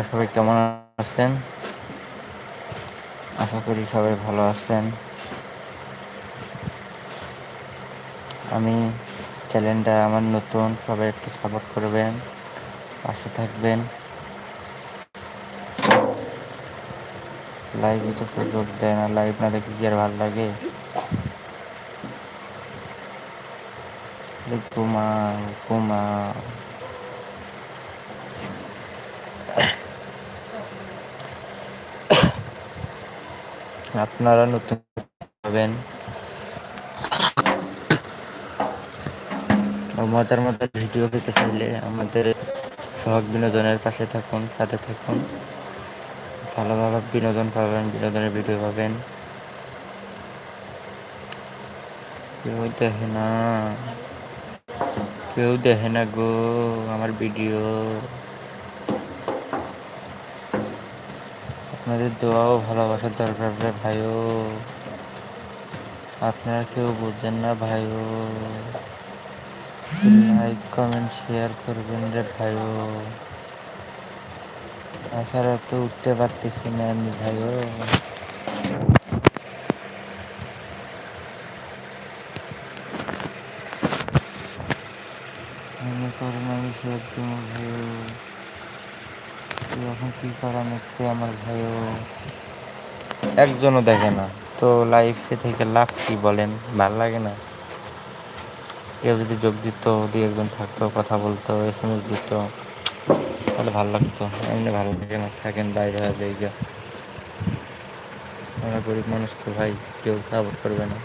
আপনারা সবাই কেমন আছেন? আশা করি সবাই ভালো আছেন। আমি চ্যানেলটা আমার নতুন, সবাই একটু সাপোর্ট করবেন, পাশে থাকবেন। লাইভে তো কেউ যোগ দেয় না লাইভ না দেখে কি আর ভালো লাগে? ঘুমাও ঘুমাও আপনারা নতুন পাবেন মজার মজার ভিডিও পেতে চাইলে আমাদের সহজ বিনোদনের পাশে থাকুন, সাথে থাকুন। ভালো ভালো বিনোদন পাবেন, বিনোদনের ভিডিও পাবেন। কেউ দেখে না। কেউ দেখে না গো আমার ভিডিও। আপনাদের দোয়াও ভালোবাসার দরকার রে ভাইও। আপনারা কেউ বুঝছেন না ভাইও। লাইক কমেন্ট শেয়ার করবেন রে ভাইও। তাছাড়া তো উঠতে পারতেছি না আমি ভাইও। মনে করেন আমি দিব ভাইও। এখন কি করা নিচ্ছে আমার ভাইও একজনও দেখে না। তো লাইফে থেকে লাভ কি বলেন? ভালো লাগে না? কেউ যদি যোগ দিত, দুই একজন থাকতো, কথা বলতো এস এম এস দিত, তাহলে ভালো লাগতো। এমনি ভালো লাগে না। থাকেন বাইরে হয়ে আমরা গরিব মানুষ তো ভাই, কেউ সাপোর্ট করবে না।